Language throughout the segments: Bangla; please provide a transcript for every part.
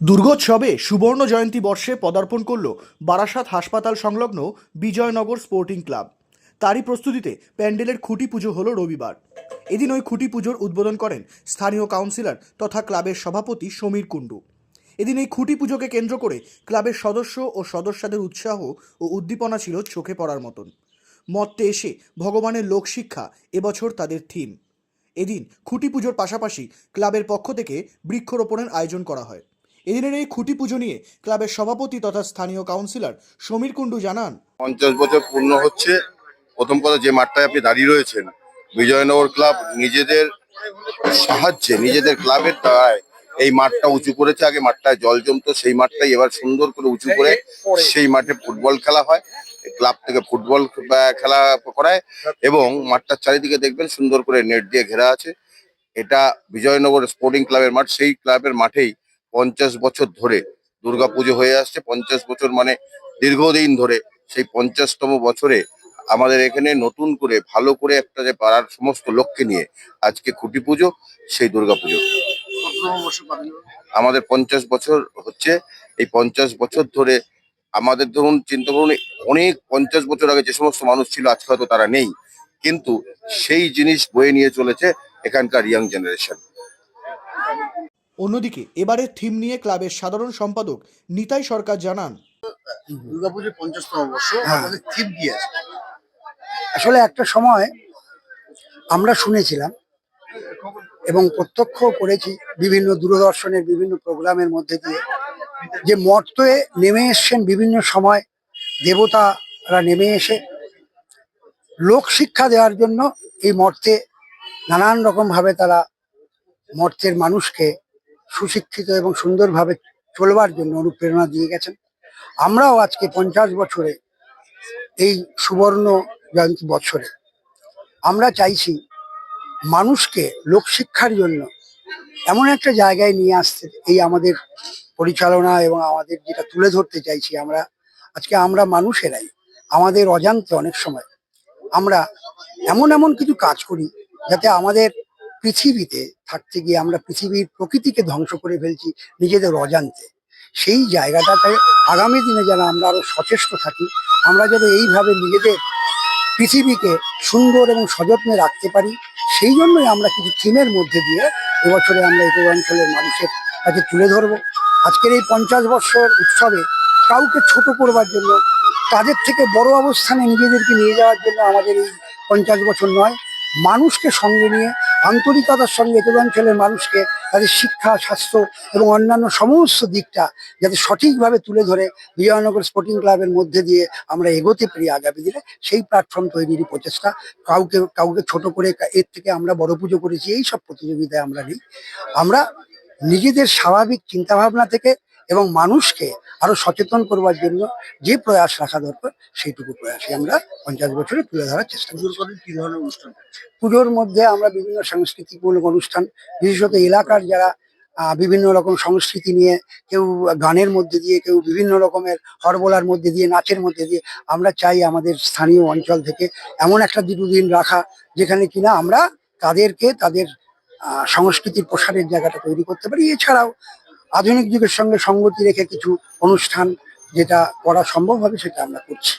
দুর্গোৎসবে সুবর্ণ জয়ন্তী বর্ষে পদার্পণ করল বারাসাত হাসপাতাল সংলগ্ন বিজয়নগর স্পোর্টিং ক্লাব। তারই প্রস্তুতিতে প্যান্ডেলের খুঁটি পুজো হলো রবিবার। এদিন ওই খুঁটি পুজোর উদ্বোধন করেন স্থানীয় কাউন্সিলর তথা ক্লাবের সভাপতি সমীর কুণ্ডু। এদিন এই খুঁটি পুজোকে কেন্দ্র করে ক্লাবের সদস্য ও সদস্যদের উৎসাহ ও উদ্দীপনা ছিল চোখে পড়ার মতন। মত্তে এসে ভগবানের লোকশিক্ষা, এবছর তাদের থিম। এদিন খুঁটি পুজোর পাশাপাশি ক্লাবের পক্ষ থেকে বৃক্ষরোপণের আয়োজন করা হয়। এদিনের এই খুঁটি পুজো নিয়ে ক্লাবের সভাপতি তথা স্থানীয় কাউন্সিলর সমীর কুণ্ডু জানান। পঞ্চাশ বছর পূর্ণ হচ্ছে। প্রথম কথা যে মাঠটায় আপনি দাঁড়িয়ে রয়েছেন, বিজয়নগর ক্লাব নিজেদের সাহায্যে, নিজেদের ক্লাবের দ্বারায় এই মাঠটা উঁচু করেছে। আগে মাঠটায় জল জমতো, সেই মাঠটাই এবার সুন্দর করে উঁচু করে সেই মাঠে ফুটবল খেলা হয়। ক্লাব থেকে ফুটবল খেলা করায় এবং মাঠটার চারিদিকে দেখবেন সুন্দর করে নেট দিয়ে ঘেরা আছে। এটা বিজয়নগর স্পোর্টিং ক্লাবের মাঠ, সেই ক্লাবের মাঠেই পঞ্চাশ বছর ধরে দুর্গাপুজো হয়ে আসছে। পঞ্চাশ বছর মানে দীর্ঘদিন ধরে সেই পঞ্চাশতম বছরে আমাদের এখানে নতুন করে ভালো করে একটা যে পাড়ার সমস্ত লোককে নিয়ে আজকে খুঁটি পুজো, সেই দুর্গাপুজো। আমাদের পঞ্চাশ বছর হচ্ছে। এই পঞ্চাশ বছর ধরে আমাদের ধরুন, চিন্তা করুন, অনেক পঞ্চাশ বছর আগে যে সমস্ত মানুষ ছিল, আজকে হয়তো তারা নেই। কিন্তু সেই জিনিস বয়ে নিয়ে চলেছে এখানকার ইয়াং জেনারেশন অন্যদিকে এবারের থিম নিয়ে ক্লাবের সাধারণ সম্পাদক নিতাই সরকার জানান দুর্গাপুজোর পঞ্চাশতম বর্ষ হ্যাঁ। আমাদের থিম কি আছে আসলে একটা সময় আমরা শুনেছিলাম এবং প্রত্যক্ষ করেছি বিভিন্ন দূরদর্শনের বিভিন্ন প্রোগ্রামের মধ্যে দিয়ে যে মর্তে নেমে এসছেন বিভিন্ন সময় দেবতারা নেমে এসে লোক শিক্ষা দেওয়ার জন্য এই মর্তে নানান রকমভাবে তারা মর্তের মানুষকে সুশিক্ষিত এবং সুন্দরভাবে চলবার জন্য অনুপ্রেরণা দিয়ে গেছেন। আমরাও আজকে পঞ্চাশ বছরে এই সুবর্ণ জয়ন্তী বছরে আমরা চাইছি মানুষকে লোকশিক্ষার জন্য এমন একটা জায়গায় নিয়ে আসতে। এই আমাদের পরিচালনা এবং আমাদের যেটা তুলে ধরতে চাইছি আমরা, আজকে আমরা মানুষেরাই, আমাদের অজান্তে অনেক সময় আমরা এমন এমন কিছু কাজ করি যাতে আমাদের পৃথিবীতে থাকতে গিয়ে আমরা পৃথিবীর প্রকৃতিকে ধ্বংস করে ফেলছি, নিজেদের অজান্তে। সেই জায়গাটাতে আগামী দিনে যেন আমরা আরও সচেষ্ট থাকি, আমরা যেন এইভাবে নিজেদের পৃথিবীকে সুন্দর এবং সযত্নে রাখতে পারি, সেই জন্যই আমরা কিছু থিমের মধ্যে দিয়ে এবছরে আমরা এই অঞ্চলের মানুষের কাছে তুলে ধরবো। আজকের এই পঞ্চাশ বৎসর উৎসবে কাউকে ছোট করবার জন্য, তাদের থেকে বড় অবস্থানে নিজেদেরকে নিয়ে যাওয়ার জন্য আমাদের এই পঞ্চাশ বছর নয় মানুষকে সঙ্গে নিয়ে, আন্তরিকতার সঙ্গে এ অঞ্চলের মানুষকে তাদের শিক্ষা, স্বাস্থ্য এবং অন্যান্য সমস্ত দিকটা যাতে সঠিকভাবে তুলে ধরে বিজয়নগর স্পোর্টিং ক্লাবের মধ্যে দিয়ে আমরা এগোতে পারি আগামী দিনে সেই প্ল্যাটফর্ম তৈরিরই প্রচেষ্টা। কাউকে কাউকে ছোট করে এর থেকে আমরা বড় পুজো করেছি এই সব প্রতিযোগিতায় আমরা নিই। আমরা নিজেদের স্বাভাবিক চিন্তাভাবনা থেকে এবং মানুষকে আরও সচেতন করবার জন্য যে প্রয়াস রাখা দরকার সেইটুকু প্রয়াসে আমরা পঞ্চাশ বছরে তুলে ধরার চেষ্টা করি কি ধরনের অনুষ্ঠান পুজোর মধ্যে আমরা বিভিন্ন সাংস্কৃতিকমূলক অনুষ্ঠান বিশেষত এলাকার যারা বিভিন্ন রকম সংস্কৃতি নিয়ে কেউ গানের মধ্যে দিয়ে কেউ বিভিন্ন রকমের হরবোলার মধ্যে দিয়ে নাচের মধ্যে দিয়ে আমরা চাই আমাদের স্থানীয় অঞ্চল থেকে এমন একটা দুটো দিন রাখা যেখানে কিনা আমরা তাদেরকে তাদের আহ, সংস্কৃতির প্রসারের জায়গাটা তৈরি করতে পারি। এছাড়াও আধুনিক যুগের সঙ্গে সঙ্গতি রেখে কিছু অনুষ্ঠান যেটা করা সম্ভব হবে সেটা আমরা করছি।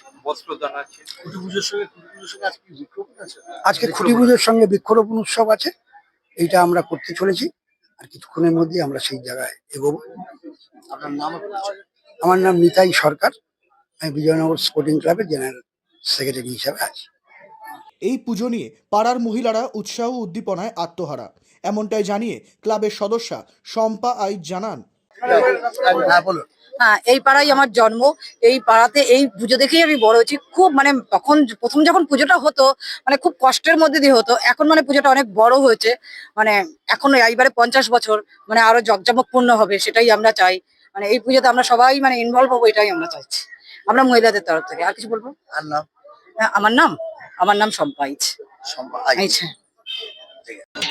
আজকে খুঁটি পুজোর সঙ্গে বৃক্ষরোপণ উৎসব আছে এইটা আমরা করতে চলেছি। আর কিছুক্ষণের মধ্যে আমরা সেই জায়গায় এগোবো। আপনার নাম আমার নাম নিতাই সরকার। আমি বিজয়নগর স্পোর্টিং ক্লাবের জেনারেল সেক্রেটারি হিসাবে আছি। এই পুজো নিয়ে পাড়ার মহিলারা উৎসাহ ও উদ্দীপনায় আত্মহারা। এমনটাই জানিয়ে ক্লাবের সদস্যা শম্পা আইচ জানান। হ্যাঁ হ্যাঁ এই পাড়াই আমার জন্ম। এই পাড়াতে এই পুজো দেখেই আমি বড় হয়েছি। খুব মানে তখন প্রথম যখন পুজোটা হতো মানে খুব কষ্টের মধ্যে দিয়ে হতো। এখন মানে পুজোটা অনেক বড় হয়েছে। মানে এখন এইবারে পঞ্চাশ বছর মানে আরও জকজমকপূর্ণ হবে সেটাই আমরা চাই। মানে এই পুজোতে আমরা সবাই মানে ইনভলভ হব এটাই আমরা চাইছি। আমরা মহিলাদের তরফ থেকে। আর কিছু বলব? আর নাম? হ্যাঁ, আমার নাম? আমার নাম আচ্ছা ব্যুরো রিপোর্ট, নন্দনবাবু।